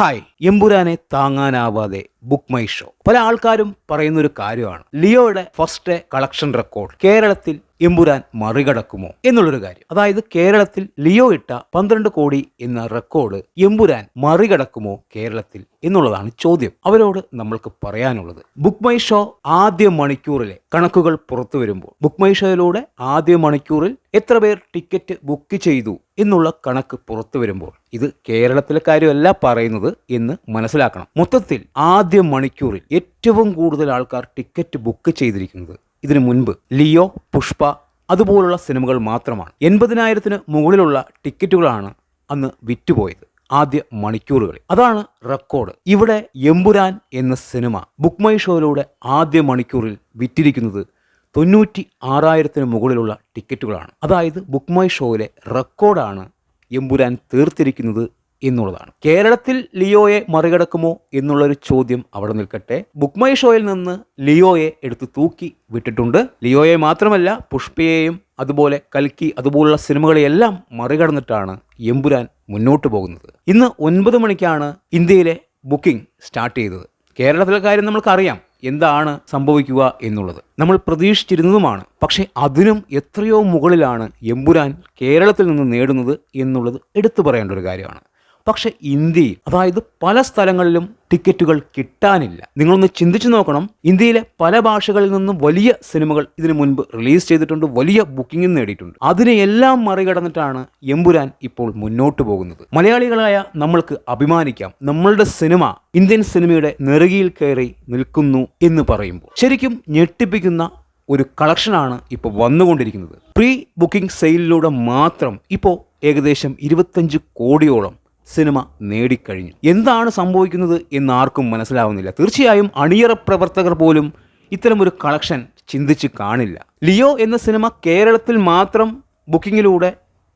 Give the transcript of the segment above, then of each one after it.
Hi എമ്പുരാനെ താങ്ങാനാവാതെ Book My Show പല ആൾക്കാരും പറയുന്ന ഒരു കാര്യമാണ്. ലിയോയുടെ ഫസ്റ്റ് കളക്ഷൻ റെക്കോർഡ് കേരളത്തിൽ എമ്പുരാൻ മറികടക്കുമോ എന്നുള്ളൊരു കാര്യം. അതായത് കേരളത്തിൽ ലിയോ ഇട്ട പന്ത്രണ്ട് കോടി എന്ന റെക്കോർഡ് എമ്പുരാൻ മറികടക്കുമോ കേരളത്തിൽ എന്നുള്ളതാണ് ചോദ്യം. അവരോട് നമ്മൾക്ക് പറയാനുള്ളത്. ബുക്ക് മൈ ഷോ ആദ്യ മണിക്കൂറിലെ കണക്കുകൾ പുറത്തു വരുമ്പോൾ ബുക്ക് മൈ ഷോയിലൂടെ ആദ്യ മണിക്കൂറിൽ എത്ര പേർ ടിക്കറ്റ് ബുക്ക് ചെയ്തു എന്നുള്ള കണക്ക് പുറത്തു വരുമ്പോൾ ഇത് കേരളത്തിലെ കാര്യമല്ല പറയുന്നത് എന്ന് മനസ്സിലാക്കണം. മൊത്തത്തിൽ ആദ്യ മണിക്കൂറിൽ ഏറ്റവും കൂടുതൽ ആൾക്കാർ ടിക്കറ്റ് ബുക്ക് ചെയ്തിരിക്കുന്നത് ഇതിനു മുൻപ് ലിയോ പുഷ്പ അതുപോലുള്ള സിനിമകൾ മാത്രമാണ്. എൺപതിനായിരത്തിന് മുകളിലുള്ള ടിക്കറ്റുകളാണ് അന്ന് വിറ്റുപോയത്. ആദ്യ മണിക്കൂറുകളിൽ. അതാണ് റെക്കോർഡ്. ഇവിടെ എമ്പുരാൻ എന്ന സിനിമ ബുക്ക് മൈ ഷോയിലൂടെ ആദ്യ മണിക്കൂറിൽ വിറ്റിരിക്കുന്നത് തൊണ്ണൂറ്റി ആറായിരത്തിന് മുകളിലുള്ള ടിക്കറ്റുകളാണ്. അതായത് ബുക്ക് മൈ ഷോയിലെ റെക്കോർഡാണ് എമ്പുരാൻ തീർത്തിരിക്കുന്നത് എന്നുള്ളതാണ്. കേരളത്തിൽ ലിയോയെ മറികടക്കുമോ എന്നുള്ളൊരു ചോദ്യം അവിടെ നിൽക്കട്ടെ. ബുക്ക് മൈ ഷോയിൽ നിന്ന് ലിയോയെ എടുത്തു തൂക്കി വിട്ടിട്ടുണ്ട്. ലിയോയെ മാത്രമല്ല പുഷ്പയെയും അതുപോലെ കൽക്കി അതുപോലുള്ള സിനിമകളെയെല്ലാം മറികടന്നിട്ടാണ് എമ്പുരാൻ മുന്നോട്ട് പോകുന്നത്. ഇന്ന് ഒൻപത് മണിക്കാണ് ഇന്ത്യയിലെ ബുക്കിംഗ് സ്റ്റാർട്ട് ചെയ്തത്. കേരളത്തിലെ കാര്യം നമ്മൾക്കറിയാം എന്താണ് സംഭവിക്കുക എന്നുള്ളത്. നമ്മൾ പ്രതീക്ഷിച്ചിരുന്നതുമാണ് പക്ഷേ അതിനും എത്രയോ മുകളിലാണ് എമ്പുരാൻ കേരളത്തിൽ നിന്ന് നേടുന്നത് എന്നുള്ളത് എടുത്തു പറയേണ്ട ഒരു കാര്യമാണ്. പക്ഷേ ഇന്ത്യയിൽ അതായത് പല സ്ഥലങ്ങളിലും ടിക്കറ്റുകൾ കിട്ടാനില്ല. നിങ്ങളൊന്ന് ചിന്തിച്ചു നോക്കണം. ഇന്ത്യയിലെ പല ഭാഷകളിൽ നിന്നും വലിയ സിനിമകൾ ഇതിനു മുൻപ് റിലീസ് ചെയ്തിട്ടുണ്ട് വലിയ ബുക്കിംഗും നേടിയിട്ടുണ്ട്. അതിനെയെല്ലാം മറികടന്നിട്ടാണ് എമ്പുരാൻ ഇപ്പോൾ മുന്നോട്ട് പോകുന്നത്. മലയാളികളായ നമ്മൾക്ക് അഭിമാനിക്കാം. നമ്മളുടെ സിനിമ ഇന്ത്യൻ സിനിമയുടെ നെറുകിയിൽ കയറി നിൽക്കുന്നു എന്ന് പറയുമ്പോൾ. ശരിക്കും ഞെട്ടിപ്പിക്കുന്ന ഒരു കളക്ഷനാണ് ഇപ്പോൾ വന്നുകൊണ്ടിരിക്കുന്നത്. പ്രീ ബുക്കിംഗ് സെയിലിലൂടെ മാത്രം ഇപ്പോൾ ഏകദേശം ഇരുപത്തഞ്ച് കോടിയോളം സിനിമ നേടിക്കഴിഞ്ഞു. എന്താണ് സംഭവിക്കുന്നത് എന്ന് ആർക്കും മനസ്സിലാവുന്നില്ല. തീർച്ചയായും അണിയറ പ്രവർത്തകർ പോലും ഇത്തരമൊരു കളക്ഷൻ ചിന്തിച്ച് കാണില്ല. ലിയോ എന്ന സിനിമ കേരളത്തിൽ മാത്രം ബുക്കിങ്ങിലൂടെ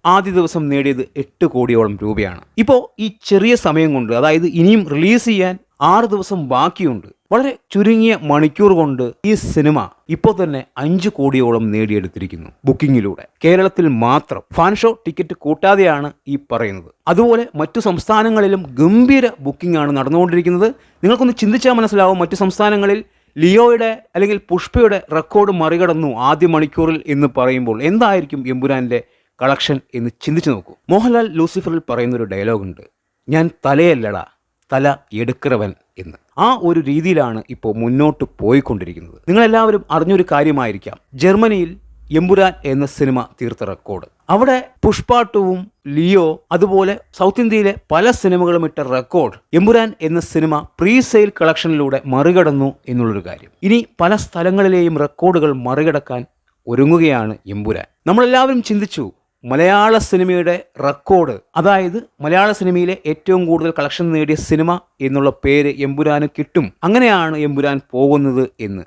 ആദ്യ ദിവസം നേടിയത് എട്ട് കോടിയോളം രൂപയാണ്. ഇപ്പോൾ ഈ ചെറിയ സമയം കൊണ്ട് അതായത് ഇനിയും റിലീസ് ചെയ്യാൻ ആറ് ദിവസം ബാക്കിയുണ്ട്. വളരെ ചുരുങ്ങിയ മണിക്കൂർ കൊണ്ട് ഈ സിനിമ ഇപ്പോൾ തന്നെ അഞ്ച് കോടിയോളം നേടിയെടുത്തിരിക്കുന്നു ബുക്കിങ്ങിലൂടെ. കേരളത്തിൽ മാത്രം ഫാൻ ഷോ ടിക്കറ്റ് കൂട്ടാതെയാണ് ഈ പറയുന്നത്. അതുപോലെ മറ്റു സംസ്ഥാനങ്ങളിലും ഗംഭീര ബുക്കിംഗ് ആണ് നടന്നുകൊണ്ടിരിക്കുന്നത്. നിങ്ങൾക്കൊന്ന് ചിന്തിച്ചാൽ മനസ്സിലാവും മറ്റു സംസ്ഥാനങ്ങളിൽ ലിയോയുടെ അല്ലെങ്കിൽ പുഷ്പയുടെ റെക്കോർഡ് മറികടന്നു ആദ്യ മണിക്കൂറിൽ എന്ന് പറയുമ്പോൾ എന്തായിരിക്കും എമ്പുരാന്റെ കളക്ഷൻ എന്ന് ചിന്തിച്ചു നോക്കൂ. മോഹൻലാൽ ലൂസിഫറിൽ പറയുന്നൊരു ഡയലോഗുണ്ട്. ഞാൻ തലയല്ലടാ തല എടുக்கிறവൻ എന്ന്. ആ ഒരു രീതിയിലാണ് ഇപ്പോൾ മുന്നോട്ട് പോയിക്കൊണ്ടിരിക്കുന്നത്. നിങ്ങളെല്ലാവരും അറിഞ്ഞൊരു കാര്യമായിരിക്കാം. ജർമ്മനിയിൽ എമ്പുരാൻ എന്ന സിനിമ തീർത്ത റെക്കോർഡ്. അവിടെ പുഷ്പാട്ടുവും ലിയോ അതുപോലെ സൗത്ത് ഇന്ത്യയിലെ പല സിനിമകളും ഇട്ട റെക്കോർഡ് എമ്പുരാൻ എന്ന സിനിമ പ്രീ സെയിൽ കളക്ഷനിലൂടെ മറികടന്നു എന്നുള്ളൊരു കാര്യം. ഇനി പല സ്ഥലങ്ങളിലെയും റെക്കോർഡുകൾ മറികടക്കാൻ ഒരുങ്ങുകയാണ് എമ്പുരാൻ. നമ്മളെല്ലാവരും ചിന്തിച്ചു മലയാള സിനിമയുടെ റെക്കോർഡ് അതായത് മലയാള സിനിമയിലെ ഏറ്റവും കൂടുതൽ കളക്ഷൻ നേടിയ സിനിമ എന്നുള്ള പേര് എമ്പുരാന് കിട്ടും. അങ്ങനെയാണ് എമ്പുരാൻ പോകുന്നത് എന്ന്.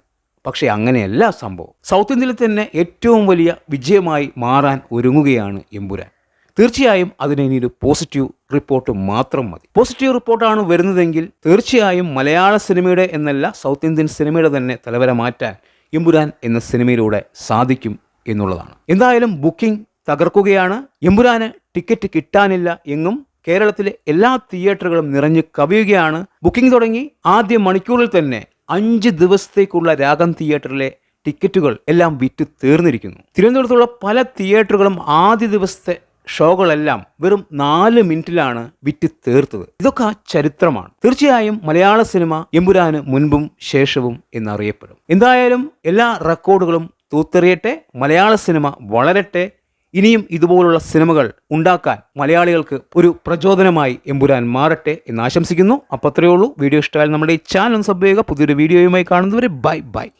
പക്ഷേ അങ്ങനെയല്ല സംഭവം. സൗത്ത് ഇന്ത്യയിൽ തന്നെ ഏറ്റവും വലിയ വിജയമായി മാറാൻ ഒരുങ്ങുകയാണ് എമ്പുരാൻ. തീർച്ചയായും അതിന് ഇനി ഒരു പോസിറ്റീവ് റിപ്പോർട്ട് മാത്രം മതി. പോസിറ്റീവ് റിപ്പോർട്ടാണ് വരുന്നതെങ്കിൽ തീർച്ചയായും മലയാള സിനിമയുടെ എന്നല്ല സൗത്ത് ഇന്ത്യൻ സിനിമയുടെ തന്നെ തലവര മാറ്റാൻ എമ്പുരാൻ എന്ന സിനിമയിലൂടെ സാധിക്കും എന്നുള്ളതാണ്. എന്തായാലും ബുക്കിംഗ് തകർക്കുകയാണ്. എമ്പുരാന് ടിക്കറ്റ് കിട്ടാനില്ല എങ്ങും കേരളത്തിലെ എല്ലാ തിയേറ്ററുകളും നിറഞ്ഞു കവിയുകയാണ്. ബുക്കിംഗ് തുടങ്ങി ആദ്യ മണിക്കൂറിൽ തന്നെ അഞ്ച് ദിവസത്തേക്കുള്ള രാഗം തിയേറ്ററിലെ ടിക്കറ്റുകൾ എല്ലാം വിറ്റ് തീർന്നിരിക്കുന്നു. തിരുവനന്തപുരത്തുള്ള പല തിയേറ്ററുകളും ആദ്യ ദിവസത്തെ ഷോകളെല്ലാം വെറും നാല് മിനിറ്റിലാണ് വിറ്റ് തീർത്തത്. ഇതൊക്കെ ചരിത്രമാണ്. തീർച്ചയായും മലയാള സിനിമ എമ്പുരാന് മുൻപും ശേഷവും എന്നറിയപ്പെടും. എന്തായാലും എല്ലാ റെക്കോർഡുകളും തൂത്തെറിയട്ടെ. മലയാള സിനിമ വളരട്ടെ. ഇനിയും ഇതുപോലുള്ള സിനിമകൾ ഉണ്ടാക്കാൻ മലയാളികൾക്ക് ഒരു പ്രചോദനമായി എമ്പുരാൻ മാറട്ടെ എന്ന് ആശംസിക്കുന്നു. അപ്പോൾ അത്രയേ ഉള്ളൂ. വീഡിയോ ഇഷ്ടമായാലും നമ്മുടെ ഈ ചാനൽ സബ് ചെയ്യുക. പുതിയൊരു വീഡിയോയുമായി കാണുന്നവരെ ബൈ ബൈ.